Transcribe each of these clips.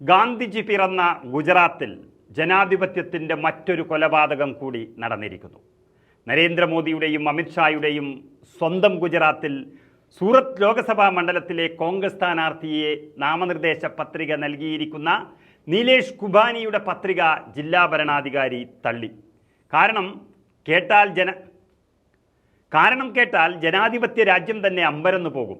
ഗാന്ധിജി പിറന്ന ഗുജറാത്തിൽ ജനാധിപത്യത്തിന്റെ മറ്റൊരു കൊലപാതകം കൂടി നടന്നിരിക്കുന്നു. നരേന്ദ്രമോദിയുടെയും അമിത്ഷായുടെയും സ്വന്തം ഗുജറാത്തിൽ സൂറത്ത് ലോക്സഭാ മണ്ഡലത്തിലെ കോൺഗ്രസ് സ്ഥാനാർത്ഥിയെ നാമനിർദ്ദേശ പത്രിക നൽകിയിരിക്കുന്ന നീലേഷ് കുബാനിയുടെ പത്രിക ജില്ലാ ഭരണാധികാരി തള്ളി. കാരണം കേട്ടാൽ ജന കാരണം കേട്ടാൽ ജനാധിപത്യ രാജ്യം തന്നെ അമ്പരന്നു പോകും.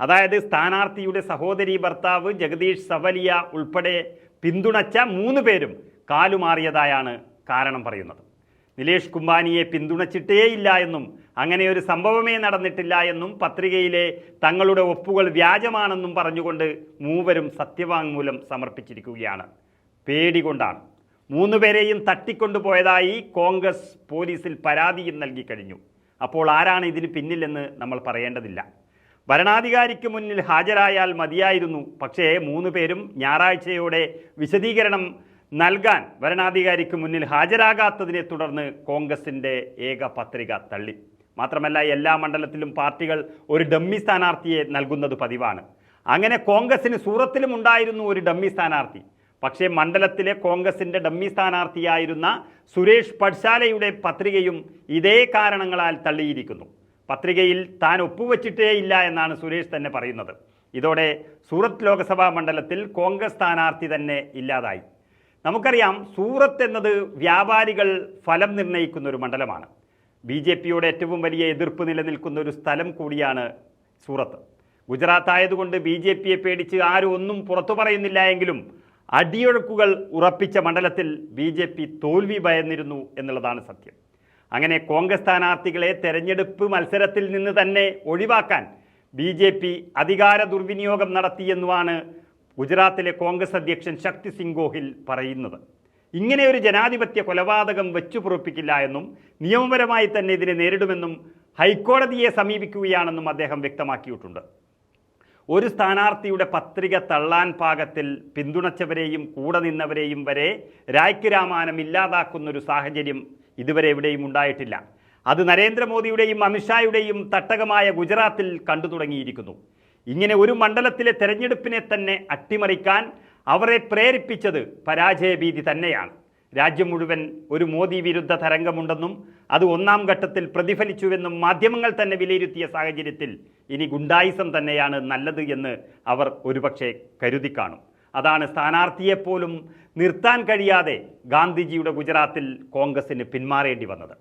അതായത് സ്ഥാനാർത്ഥിയുടെ സഹോദരി ഭർത്താവ് ജഗദീഷ് സവലിയ ഉൾപ്പെടെ പിന്തുണച്ച മൂന്ന് പേരും കാലുമാറിയതായാണ് കാരണം പറയുന്നത്. നിലേഷ് കുംബാനിയെ പിന്തുണച്ചിട്ടേയില്ല എന്നും അങ്ങനെ ഒരു സംഭവമേ നടന്നിട്ടില്ല എന്നും പത്രികയിലെ തങ്ങളുടെ ഒപ്പുകൾ വ്യാജമാണെന്നും പറഞ്ഞുകൊണ്ട് മൂവരും സത്യവാങ്മൂലം സമർപ്പിച്ചിരിക്കുകയാണ്. പേടികൊണ്ടാണ് മൂന്നുപേരെയും തട്ടിക്കൊണ്ടുപോയതായി കോൺഗ്രസ് പോലീസിൽ പരാതിയും നൽകി കഴിഞ്ഞു. അപ്പോൾ ആരാണ് ഇതിന് പിന്നിലെന്ന് നമ്മൾ പറയേണ്ടതില്ല. ഭരണാധികാരിക്ക് മുന്നിൽ ഹാജരായാൽ മതിയായിരുന്നു. പക്ഷേ മൂന്ന് പേരും ഞായറാഴ്ചയോടെ വിശദീകരണം നൽകാൻ ഭരണാധികാരിക്ക് മുന്നിൽ ഹാജരാകാത്തതിനെ തുടർന്ന് കോൺഗ്രസിന്റെ ഏക പത്രിക തള്ളി. മാത്രമല്ല എല്ലാ മണ്ഡലത്തിലും പാർട്ടികൾ ഒരു ഡമ്മി സ്ഥാനാർത്ഥിയെ നൽകുന്നത് പതിവാണ്. അങ്ങനെ കോൺഗ്രസിന് സൂറത്തിലും ഉണ്ടായിരുന്നു ഒരു ഡമ്മി സ്ഥാനാർത്ഥി. പക്ഷേ മണ്ഡലത്തിലെ കോൺഗ്രസിന്റെ ഡമ്മി സ്ഥാനാർത്ഥിയായിരുന്ന സുരേഷ് പഡ്ശാലയുടെ പത്രികയും ഇതേ കാരണങ്ങളാൽ തള്ളിയിരിക്കുന്നു. പത്രികയിൽ താൻ ഒപ്പുവച്ചിട്ടേ ഇല്ല എന്നാണ് സുരേഷ് തന്നെ പറയുന്നത്. ഇതോടെ സൂറത്ത് ലോക്സഭാ മണ്ഡലത്തിൽ കോൺഗ്രസ് സ്ഥാനാർത്ഥി തന്നെ ഇല്ലാതായി. നമുക്കറിയാം സൂറത്ത് എന്നത് വ്യാപാരികൾ ഫലം നിർണയിക്കുന്ന ഒരു മണ്ഡലമാണ്. ബി ജെ പിയുടെ ഏറ്റവും വലിയ എതിർപ്പ് നിലനിൽക്കുന്ന ഒരു സ്ഥലം കൂടിയാണ് സൂറത്ത്. ഗുജറാത്ത് ആയതുകൊണ്ട് ബി ജെ പിയെ പേടിച്ച് ആരും ഒന്നും പുറത്തു പറയുന്നില്ല എങ്കിലും അടിയൊഴുക്കുകൾ ഉറപ്പിച്ച മണ്ഡലത്തിൽ ബി ജെ പി തോൽവി ഭയന്നിരുന്നു എന്നുള്ളതാണ് സത്യം. അങ്ങനെ കോൺഗ്രസ് സ്ഥാനാർത്ഥികളെ തെരഞ്ഞെടുപ്പ് മത്സരത്തിൽ നിന്ന് തന്നെ ഒഴിവാക്കാൻ ബി ജെ പി അധികാര ദുർവിനിയോഗം നടത്തിയെന്നുമാണ് ഗുജറാത്തിലെ കോൺഗ്രസ് അധ്യക്ഷൻ ശക്തി സിംഗ് ഗോഹിൽ പറയുന്നത്. ഇങ്ങനെ ഒരു ജനാധിപത്യ കൊലപാതകം വെച്ചു പുറപ്പിക്കില്ല എന്നും നിയമപരമായി തന്നെ ഇതിനെ നേരിടുമെന്നും ഹൈക്കോടതിയെ സമീപിക്കുകയാണെന്നും അദ്ദേഹം വ്യക്തമാക്കിയിട്ടുണ്ട്. ഒരു സ്ഥാനാർത്ഥിയുടെ പത്രിക തള്ളാൻ പാകത്തിൽ പിന്തുണച്ചവരെയും കൂടെ നിന്നവരെയും വരെ രായ്ക്ക് രാമാനം ഇല്ലാതാക്കുന്നൊരു സാഹചര്യം ഇതുവരെ എവിടെയും ഉണ്ടായിട്ടില്ല. അത് നരേന്ദ്രമോദിയുടെയും അമിത്ഷായുടെയും തട്ടകമായ ഗുജറാത്തിൽ കണ്ടു തുടങ്ങിയിരിക്കുന്നു. ഇങ്ങനെ ഒരു മണ്ഡലത്തിലെ തെരഞ്ഞെടുപ്പിനെ തന്നെ അട്ടിമറിക്കാൻ അവരെ പ്രേരിപ്പിച്ചത് പരാജയഭീതി തന്നെയാണ്. രാജ്യം മുഴുവൻ ഒരു മോദി വിരുദ്ധ തരംഗമുണ്ടെന്നും അത് ഒന്നാം ഘട്ടത്തിൽ പ്രതിഫലിച്ചുവെന്നും മാധ്യമങ്ങൾ തന്നെ വിലയിരുത്തിയ സാഹചര്യത്തിൽ ഇനി ഗുണ്ടായിസം തന്നെയാണ് നല്ലത് എന്ന് അവർ ഒരുപക്ഷെ കരുതി കാണും. അതാണ് സ്ഥാനാർത്ഥിയെപ്പോലും നിർത്താൻ കഴിയാതെ ഗാന്ധിജിയുടെ ഗുജറാത്തിൽ കോൺഗ്രസിന് പിന്മാറേണ്ടി വന്നത്.